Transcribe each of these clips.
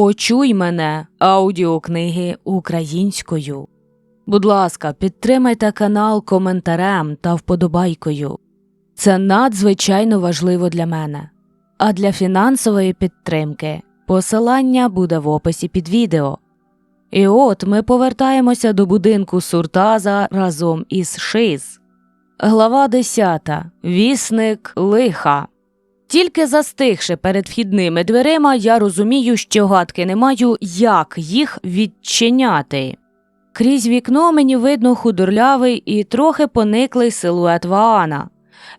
Почуй мене аудіокниги українською. Будь ласка, підтримайте канал коментарем та вподобайкою. Це надзвичайно важливо для мене. А для фінансової підтримки посилання буде в описі під відео. І от ми повертаємося до будинку Суртаза разом із Шиз. Глава 10. Вісник лиха. Тільки застигши перед вхідними дверима, я розумію, що гадки не маю, як їх відчиняти. Крізь вікно мені видно худорлявий і трохи пониклий силует Ваана.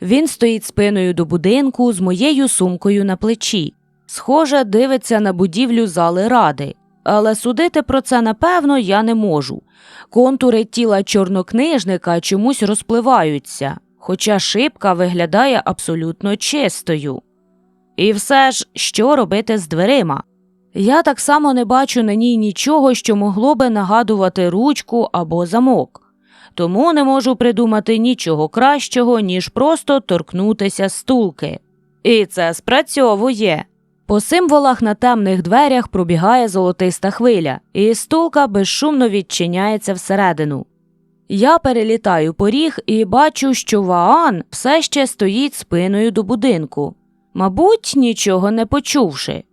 Він стоїть спиною до будинку з моєю сумкою на плечі. Схоже, дивиться на будівлю зали ради, але судити про це напевно я не можу. Контури тіла чорнокнижника чомусь розпливаються, хоча шибка виглядає абсолютно чистою. І все ж, що робити з дверима? Я так само не бачу на ній нічого, що могло би нагадувати ручку або замок, тому не можу придумати нічого кращого, ніж просто торкнутися стулки. І це спрацьовує. По символах на темних дверях пробігає золотиста хвиля, і стулка безшумно відчиняється всередину. Я перелітаю поріг і бачу, що Ваан все ще стоїть спиною до будинку, мабуть, нічого не почувши.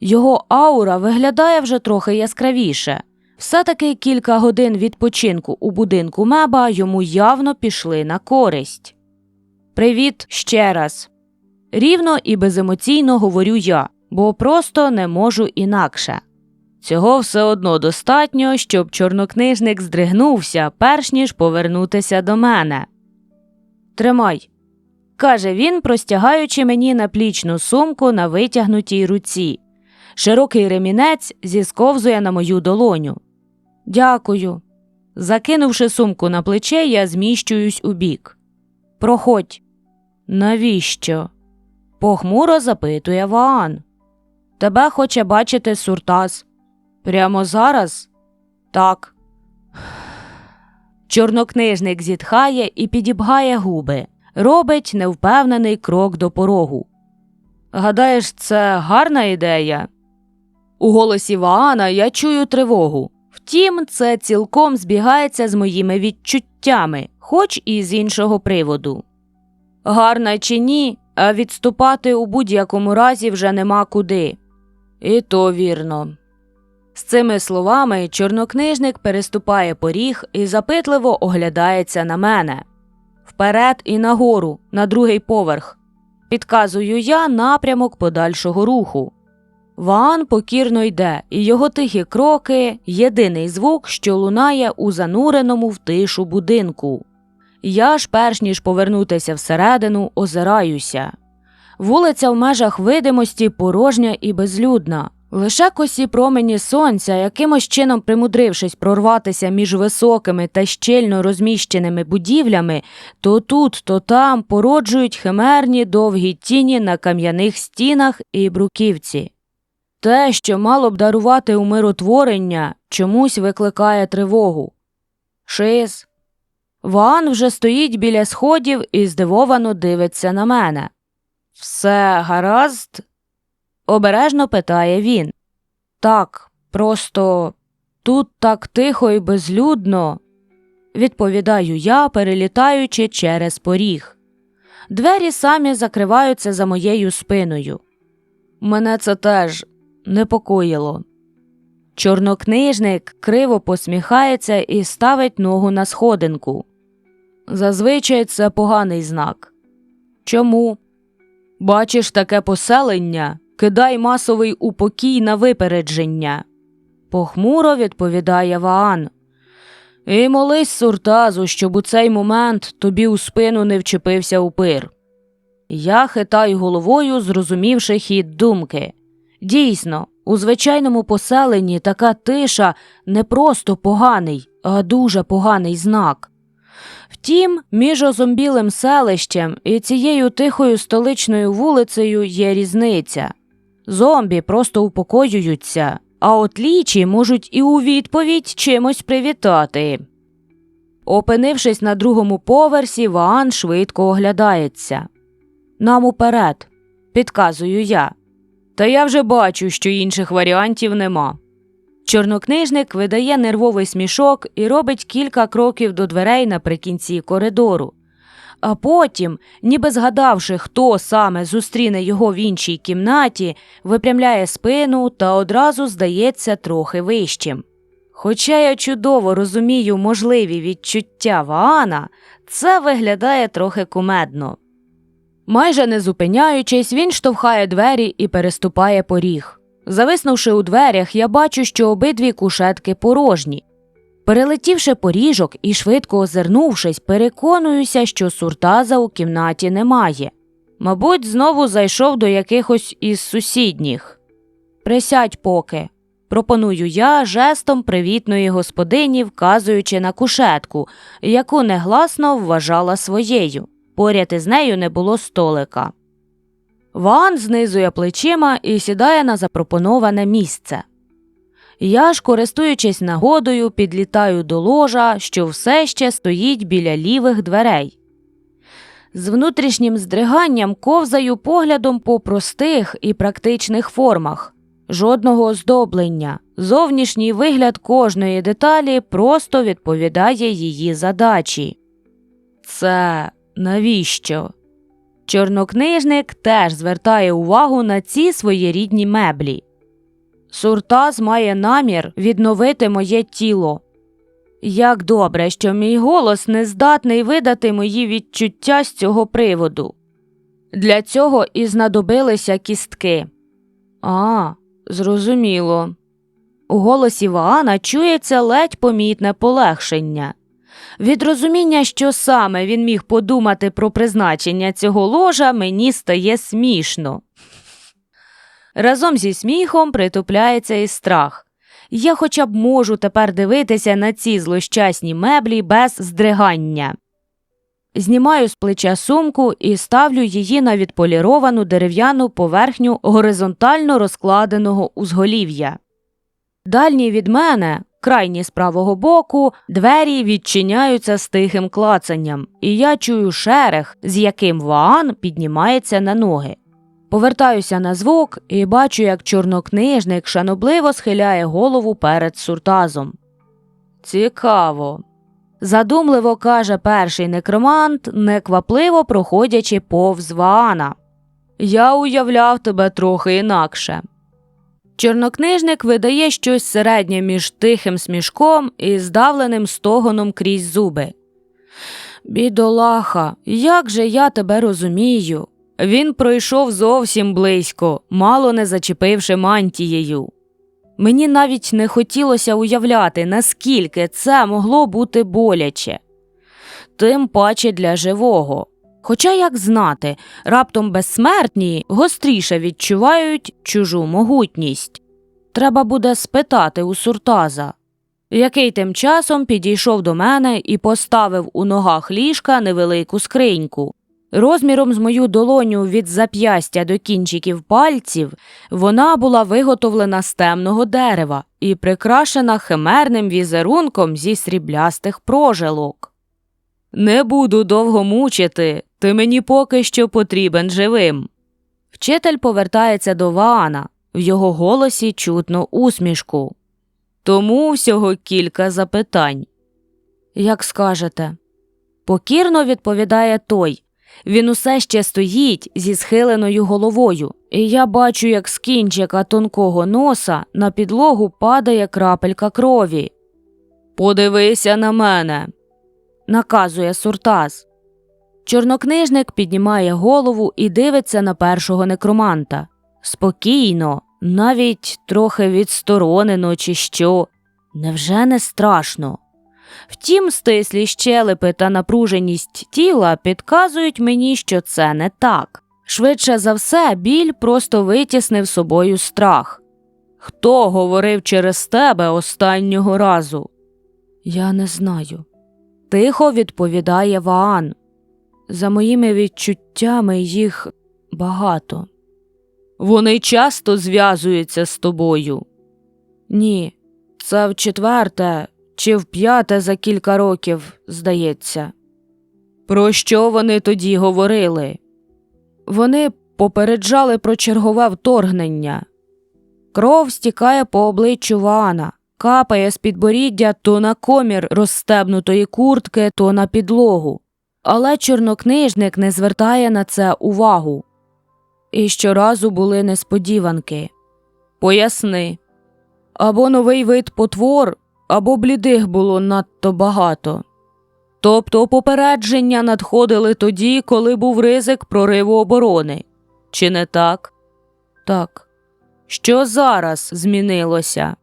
Його аура виглядає вже трохи яскравіше. Все-таки кілька годин відпочинку у будинку меба йому явно пішли на користь. Привіт ще раз. Рівно і беземоційно говорю я, бо просто не можу інакше. Цього все одно достатньо, щоб чорнокнижник здригнувся, перш ніж повернутися до мене. Тримай, каже він, простягаючи мені наплічну сумку на витягнутій руці. Широкий ремінець зісковзує на мою долоню. Дякую. Закинувши сумку на плече, я зміщуюсь у бік. Проходь. Навіщо? похмуро запитує Ваан. Тебе хоче бачити Суртас. Прямо зараз? Так. Чорнокнижник зітхає і підібгає губи, робить невпевнений крок до порогу. Гадаєш, це гарна ідея? У голосі Ваана я чую тривогу. Втім, це цілком збігається з моїми відчуттями, хоч і з іншого приводу. Гарна чи ні, а відступати у будь-якому разі вже нема куди. І то вірно. З цими словами чорнокнижник переступає поріг і запитливо оглядається на мене. Вперед і нагору, на другий поверх. Підказую я напрямок подальшого руху. Ваан покірно йде, і його тихі кроки єдиний звук, що лунає у зануреному в тишу будинку. Я ж, перш ніж повернутися всередину, озираюся. Вулиця в межах видимості порожня і безлюдна. Лише косі промені сонця, якимось чином примудрившись прорватися між високими та щільно розміщеними будівлями, то тут, то там породжують химерні довгі тіні на кам'яних стінах і бруківці. Те, що мало б дарувати умиротворення, чомусь викликає тривогу. Шиз. Ван вже стоїть біля сходів і здивовано дивиться на мене. Все гаразд? Обережно питає він. Так, просто тут так тихо і безлюдно, відповідаю я, перелітаючи через поріг. Двері самі закриваються за моєю спиною. Мене це теж непокоїло. Чорнокнижник криво посміхається і ставить ногу на сходинку. Зазвичай це поганий знак. Чому? Бачиш таке поселення, кидай масовий упокій на випередження. Похмуро відповідає Ваан. І молись суртазу, щоб у цей момент тобі у спину не вчепився упир. Я хитаю головою, зрозумівши хід думки. Дійсно, у звичайному поселенні така тиша не просто поганий, а дуже поганий знак. Втім, між озомбілим селищем і цією тихою столичною вулицею є різниця. Зомбі просто упокоюються, а от лічі можуть і у відповідь чимось привітати. Опинившись на другому поверсі, Ваан швидко оглядається. Нам уперед, підказую я. Та я вже бачу, що інших варіантів нема. Чорнокнижник видає нервовий смішок і робить кілька кроків до дверей наприкінці коридору. А потім, ніби згадавши, хто саме зустріне його в іншій кімнаті, випрямляє спину та одразу здається трохи вищим. Хоча я чудово розумію можливі відчуття Ваана, це виглядає трохи кумедно. Майже не зупиняючись, він штовхає двері і переступає поріг. Зависнувши у дверях, я бачу, що обидві кушетки порожні. Перелетівши поріжок і швидко озирнувшись, переконуюся, що суртаза у кімнаті немає. Мабуть, знову зайшов до якихось із сусідніх. Присядь поки. Пропоную я жестом привітної господині, вказуючи на кушетку, яку негласно вважала своєю. Поряд із нею не було столика. Ван знизує плечима і сідає на запропоноване місце. Я ж, користуючись нагодою, підлітаю до ложа, що все ще стоїть біля лівих дверей. З внутрішнім здриганням ковзаю поглядом по простих і практичних формах, жодного оздоблення. Зовнішній вигляд кожної деталі просто відповідає її задачі. Це навіщо? Чорнокнижник теж звертає увагу на ці своєрідні меблі. Суртаз має намір відновити моє тіло. Як добре, що мій голос не здатний видати мої відчуття з цього приводу. Для цього і знадобилися кістки. А, зрозуміло. У голосі Ваана чується ледь помітне полегшення. Від розуміння, що саме він міг подумати про призначення цього ложа, мені стає смішно. Разом зі сміхом притупляється і страх. Я хоча б можу тепер дивитися на ці злощасні меблі без здригання. Знімаю з плеча сумку і ставлю її на відполіровану дерев'яну поверхню горизонтально розкладеного узголів'я. Дальній від мене, крайні з правого боку, двері відчиняються з тихим клацанням, і я чую шерех, з яким Ваан піднімається на ноги. Повертаюся на звук і бачу, як чорнокнижник шанобливо схиляє голову перед суртазом. Цікаво. Задумливо каже перший некромант, неквапливо проходячи повз Ваана. Я уявляв тебе трохи інакше. Чорнокнижник видає щось середнє між тихим смішком і здавленим стогоном крізь зуби. Бідолаха, як же я тебе розумію? Він пройшов зовсім близько, мало не зачепивши мантією. Мені навіть не хотілося уявляти, наскільки це могло бути боляче, тим паче для живого. Хоча, як знати, раптом безсмертні гостріше відчувають чужу могутність. Треба буде спитати у суртаза, який тим часом підійшов до мене і поставив у ногах ліжка невелику скриньку. Розміром з мою долоню від зап'ястя до кінчиків пальців вона була виготовлена з темного дерева і прикрашена химерним візерунком зі сріблястих прожилок. Не буду довго мучити, ти мені поки що потрібен живим. Вчитель повертається до Ваана, в його голосі чутно усмішку. Тому всього кілька запитань. Як скажете, покірно відповідає той. Він усе ще стоїть зі схиленою головою, і я бачу, як з кінчика тонкого носа на підлогу падає крапелька крові. Подивися на мене, наказує Суртаз. Чорнокнижник піднімає голову і дивиться на першого некроманта. Спокійно, навіть трохи відсторонено, чи що. Невже не страшно? Втім, стислі щелепи та напруженість тіла підказують мені, що це не так. Швидше за все, біль просто витіснив собою страх. Хто говорив через тебе останнього разу? Я не знаю. Тихо відповідає Ваан. За моїми відчуттями їх багато. Вони часто зв'язуються з тобою. Ні, це вчетверте чи вп'яте за кілька років, здається. Про що вони тоді говорили? Вони попереджали про чергове вторгнення. Кров стікає по обличчю Ваана, капає з підборіддя то на комір розстебнутої куртки, то на підлогу. Але чорнокнижник не звертає на це увагу. І щоразу були несподіванки. Поясни. Або новий вид потвор, або блідих було надто багато. Тобто попередження надходили тоді, коли був ризик прориву оборони. Чи не так? Так. Що зараз змінилося?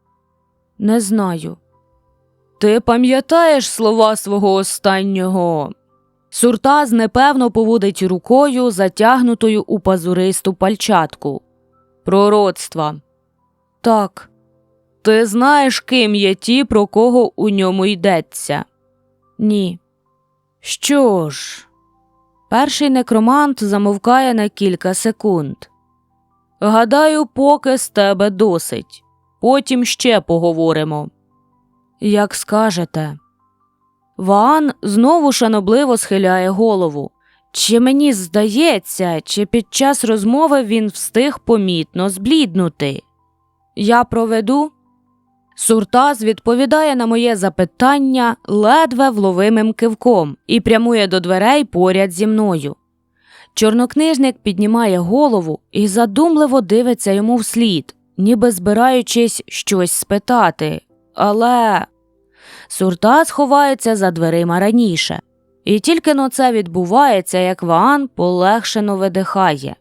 Не знаю. Ти пам'ятаєш слова свого останнього? Суртаз непевно поводить рукою, затягнутою у пазуристу пальчатку. Пророцтва. Так. Ти знаєш, ким є ті, про кого у ньому йдеться? Ні. Що ж? Перший некромант замовкає на кілька секунд. Гадаю, поки з тебе досить. Потім ще поговоримо. Як скажете. Ваан знову шанобливо схиляє голову. Чи мені здається, чи під час розмови він встиг помітно збліднути? Я проведу. Суртаз відповідає на моє запитання ледве вловимим кивком і прямує до дверей поряд зі мною. Чорнокнижник піднімає голову і задумливо дивиться йому вслід, ніби збираючись щось спитати. Але Суртаз ховається за дверима раніше, і тільки но це відбувається, як Ваан полегшено видихає.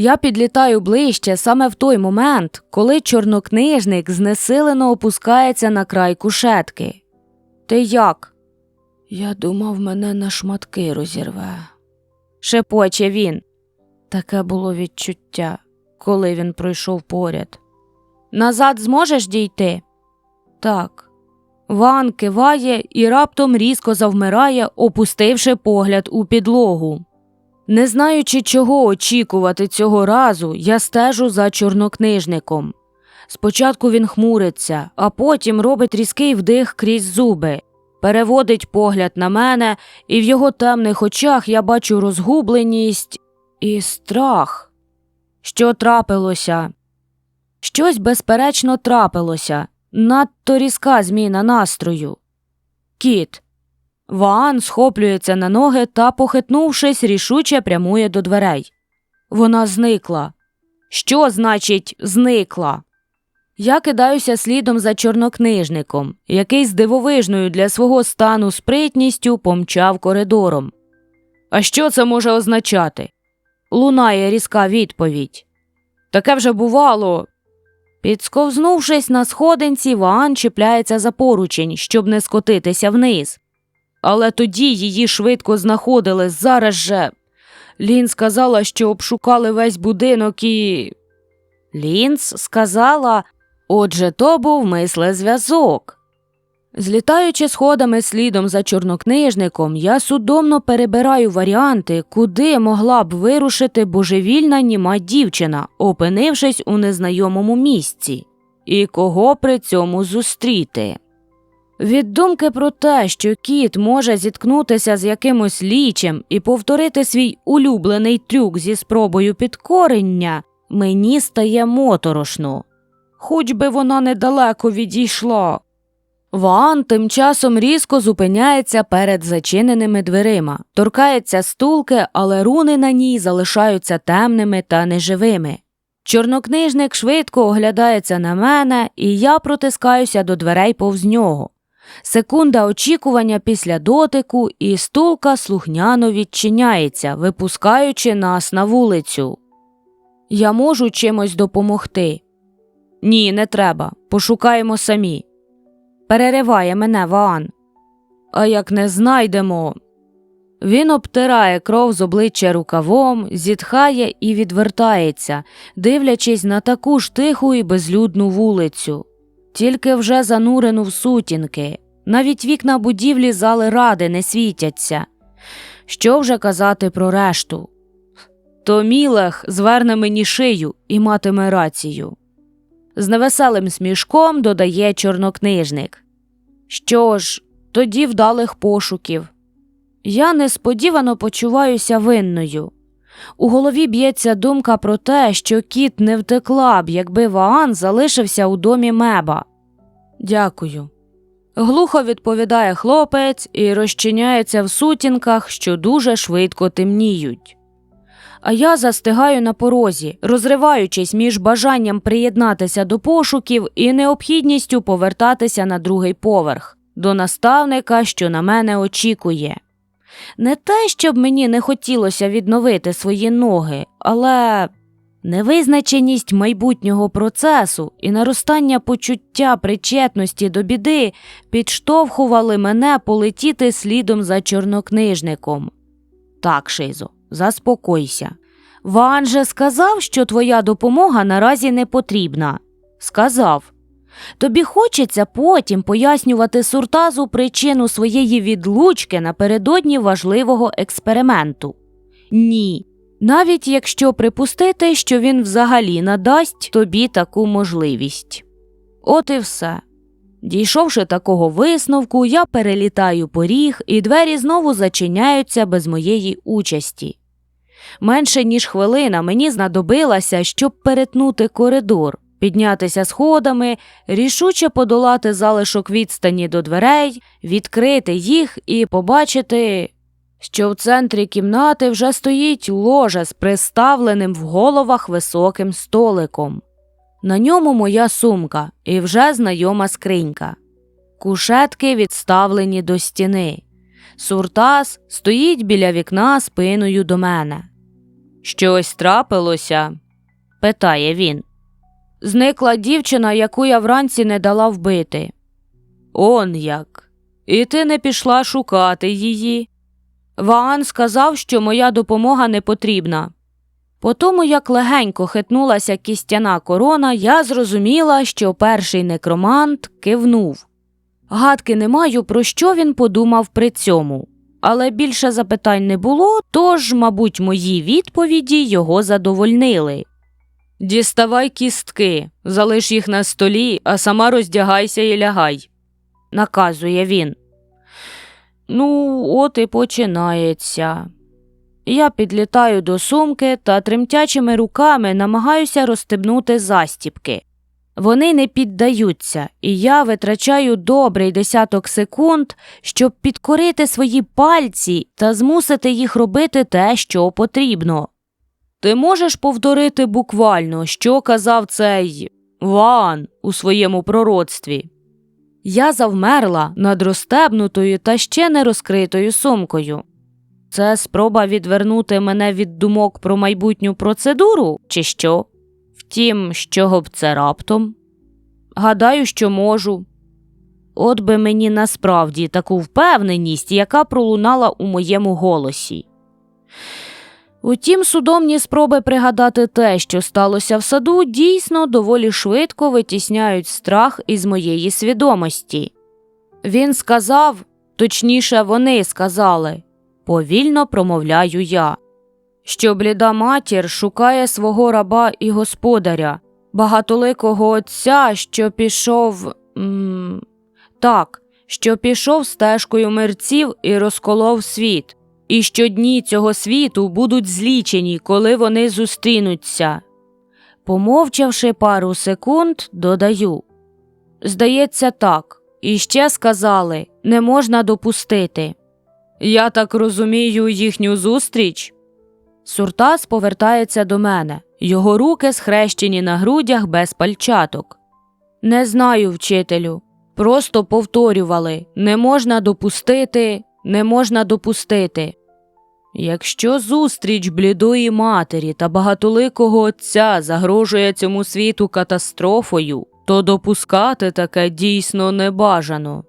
Я підлітаю ближче саме в той момент, коли чорнокнижник знесилено опускається на край кушетки. Ти як? Я думав, мене на шматки розірве. Шепоче він. Таке було відчуття, коли він пройшов поряд. Назад зможеш дійти? Так. Ван киває і раптом різко завмирає, опустивши погляд у підлогу. Не знаючи, чого очікувати цього разу, я стежу за чорнокнижником. Спочатку він хмуриться, а потім робить різкий вдих крізь зуби, переводить погляд на мене, і в його темних очах я бачу розгубленість і страх. Що трапилося? Щось безперечно трапилося, надто різка зміна настрою. Кіт. Ваан схоплюється на ноги та, похитнувшись, рішуче прямує до дверей. Вона зникла. Що значить зникла? Я кидаюся слідом за чорнокнижником, який з дивовижною для свого стану спритністю помчав коридором. А що це може означати? Лунає різка відповідь. Таке вже бувало. Підсковзнувшись на сходинці, Ваан чіпляється за поручень, щоб не скотитися вниз. Але тоді її швидко знаходили зараз же. Лін сказала, що обшукали весь будинок і. Лінц сказала, отже, то був мислезв'язок. Злітаючи сходами слідом за чорнокнижником, я судомно перебираю варіанти, куди могла б вирушити божевільна німа дівчина, опинившись у незнайомому місці, і кого при цьому зустріти. Від думки про те, що кіт може зіткнутися з якимось лічем і повторити свій улюблений трюк зі спробою підкорення, мені стає моторошно. Хоч би вона недалеко відійшла. Ваан тим часом різко зупиняється перед зачиненими дверима, торкається стулки, але руни на ній залишаються темними та неживими. Чорнокнижник швидко оглядається на мене, і я протискаюся до дверей повз нього. Секунда очікування після дотику, і стулка слухняно відчиняється, випускаючи нас на вулицю. Я можу чимось допомогти. Ні, не треба. Пошукаємо самі. Перериває мене Ваан. А як не знайдемо. Він обтирає кров з обличчя рукавом, зітхає і відвертається, дивлячись на таку ж тиху і безлюдну вулицю, тільки вже занурену в сутінки. Навіть вікна будівлі зали ради не світяться. Що вже казати про решту? То Мілех зверне мені шию і матиме рацію. З невеселим смішком додає чорнокнижник. Що ж, тоді вдалих пошуків. Я несподівано почуваюся винною. У голові б'ється думка про те, що кіт не втекла б, якби Ваан залишився у домі меба. Дякую. Глухо відповідає хлопець і розчиняється в сутінках, що дуже швидко темніють. А я застигаю на порозі, розриваючись між бажанням приєднатися до пошуків і необхідністю повертатися на другий поверх, до наставника, що на мене очікує. Не те, щоб мені не хотілося відновити свої ноги, але невизначеність майбутнього процесу і наростання почуття причетності до біди підштовхували мене полетіти слідом за чорнокнижником. Так, Шизо, заспокойся. Ван же сказав, що твоя допомога наразі не потрібна. Сказав. Тобі хочеться потім пояснювати Суртазу причину своєї відлучки напередодні важливого експерименту. Ні. Навіть якщо припустити, що він взагалі надасть тобі таку можливість. От і все. Дійшовши такого висновку, я перелітаю поріг, і двері знову зачиняються без моєї участі. Менше ніж хвилина мені знадобилася, щоб перетнути коридор, піднятися сходами, рішуче подолати залишок відстані до дверей, відкрити їх і побачити, що в центрі кімнати вже стоїть ложа з приставленим в головах високим столиком. На ньому моя сумка і вже знайома скринька. Кушетки відставлені до стіни. Суртас стоїть біля вікна спиною до мене. Щось трапилося? питає він. Зникла дівчина, яку я вранці не дала вбити. Он як. І ти не пішла шукати її. Ваан сказав, що моя допомога не потрібна. По тому, як легенько хитнулася кістяна корона, я зрозуміла, що перший некромант кивнув. Гадки не маю, про що він подумав при цьому, але більше запитань не було, тож, мабуть, мої відповіді його задовольнили. Діставай кістки, залиш їх на столі, а сама роздягайся і лягай, наказує він. Ну, от і починається. Я підлітаю до сумки та тремтячими руками намагаюся розстебнути застіпки. Вони не піддаються, і я витрачаю добрий десяток секунд, щоб підкорити свої пальці та змусити їх робити те, що потрібно. Ти можеш повторити буквально, що казав цей Ван у своєму пророцтві? Я завмерла над розстебнутою та ще не розкритою сумкою. Це спроба відвернути мене від думок про майбутню процедуру, чи що? Втім, з чого б це раптом? Гадаю, що можу. От би мені насправді таку впевненість, яка пролунала у моєму голосі. Утім, судомні спроби пригадати те, що сталося в саду, дійсно доволі швидко витісняють страх із моєї свідомості. Він сказав, точніше, вони сказали, повільно промовляю я, що бліда матір шукає свого раба і господаря, багатоликого отця, що пішов. М так, що пішов стежкою мерців і розколов світ і що дні цього світу будуть злічені, коли вони зустрінуться. Помовчавши пару секунд, додаю Здається, так, і ще сказали не можна допустити. Я так розумію їхню зустріч. Суртас повертається до мене, його руки схрещені на грудях без пальчаток. Не знаю, вчителю. Просто повторювали не можна допустити, не можна допустити. Якщо зустріч блідої матері та багатоликого отця загрожує цьому світу катастрофою, то допускати таке дійсно небажано.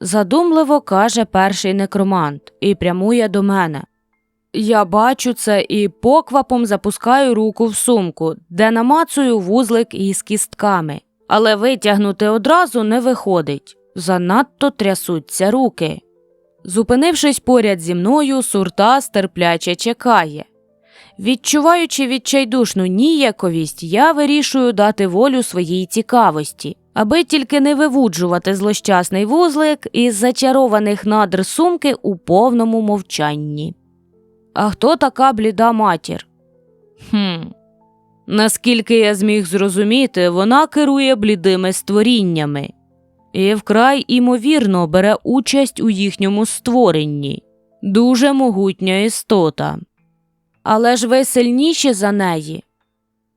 Задумливо каже перший некромант і прямує до мене. Я бачу це і поквапом запускаю руку в сумку, де намацую вузлик із кістками, але витягнути одразу не виходить. Занадто трясуться руки. Зупинившись поряд зі мною, Суртас терпляче чекає. Відчуваючи відчайдушну ніяковість, я вирішую дати волю своїй цікавості, аби тільки не вивуджувати злощасний вузлик із зачарованих надр сумки у повному мовчанні. а хто така бліда матір? Хм. Наскільки я зміг зрозуміти, вона керує блідими створіннями і вкрай імовірно бере участь у їхньому створенні. Дуже могутня істота. Але ж ви сильніші за неї.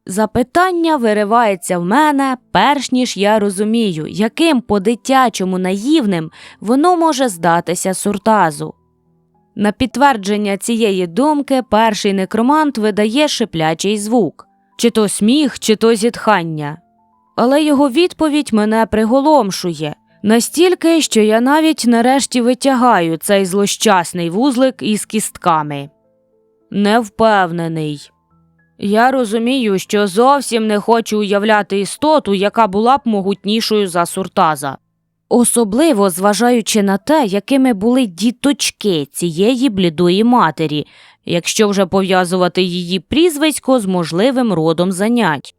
Запитання виривається в мене, перш ніж я розумію, яким по-дитячому наївним воно може здатися суртазу. На підтвердження цієї думки перший некромант видає шиплячий звук чи то сміх, чи то зітхання. Але його відповідь мене приголомшує настільки, що я навіть нарешті витягаю цей злощасний вузлик із кістками. Не впевнений. Я розумію, що зовсім не хочу уявляти істоту, яка була б могутнішою за суртаза. Особливо зважаючи на те, якими були діточки цієї блідої матері, якщо вже пов'язувати її прізвисько з можливим родом занять.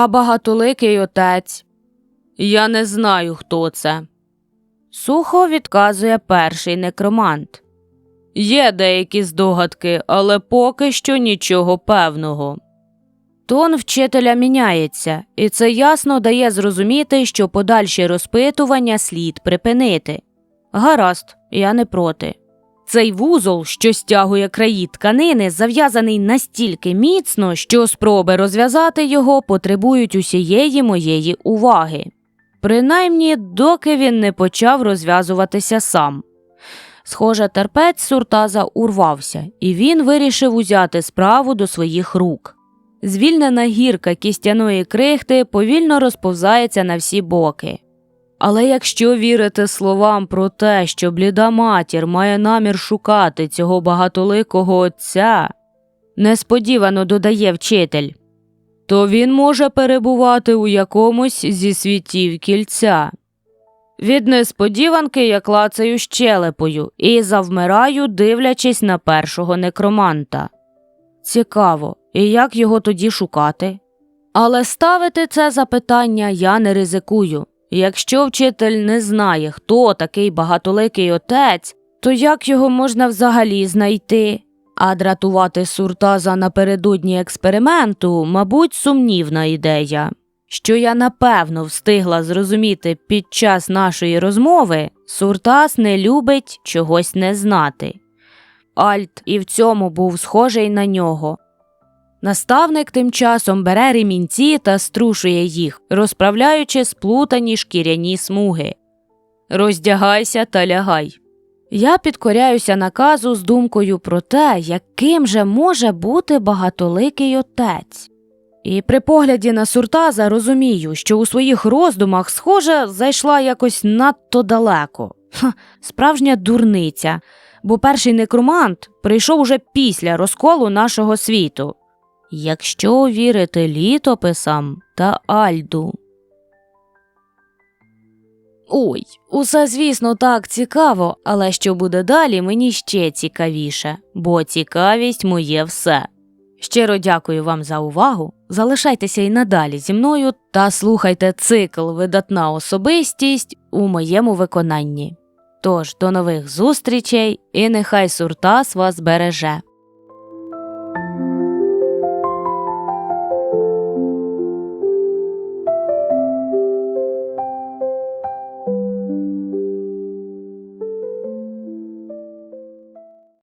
А багатоликий отець. Я не знаю, хто це. Сухо відказує перший некромант. Є деякі здогадки, але поки що нічого певного. Тон вчителя міняється, і це ясно дає зрозуміти, що подальші розпитування слід припинити. Гаразд, я не проти. Цей вузол, що стягує краї тканини, зав'язаний настільки міцно, що спроби розв'язати його потребують усієї моєї уваги. Принаймні, доки він не почав розв'язуватися сам. Схоже, терпець суртаза урвався, і він вирішив узяти справу до своїх рук. Звільнена гірка кістяної крихти повільно розповзається на всі боки. Але якщо вірити словам про те, що бліда матір має намір шукати цього багатоликого отця, несподівано додає вчитель, то він може перебувати у якомусь зі світів кільця. Від несподіванки я клацаю щелепою і завмираю, дивлячись на першого некроманта. Цікаво, і як його тоді шукати? Але ставити це запитання я не ризикую. Якщо вчитель не знає, хто такий багатоликий отець, то як його можна взагалі знайти? А дратувати суртаза напередодні експерименту, мабуть, сумнівна ідея. Що я напевно встигла зрозуміти під час нашої розмови, Суртас не любить чогось не знати. Альт і в цьому був схожий на нього. Наставник тим часом бере ремінці та струшує їх, розправляючи сплутані шкіряні смуги. Роздягайся та лягай. Я підкоряюся наказу з думкою про те, яким же може бути багатоликий отець. І при погляді на Суртаза розумію, що у своїх роздумах, схоже, зайшла якось надто далеко. Ха, справжня дурниця, бо перший некромант прийшов уже після розколу нашого світу. Якщо вірити літописам та Альду. Ой, усе, звісно, так цікаво, але що буде далі, мені ще цікавіше, бо цікавість моє все. Щиро дякую вам за увагу. Залишайтеся і надалі зі мною та слухайте цикл Видатна особистість у моєму виконанні. Тож до нових зустрічей і нехай Суртас вас береже.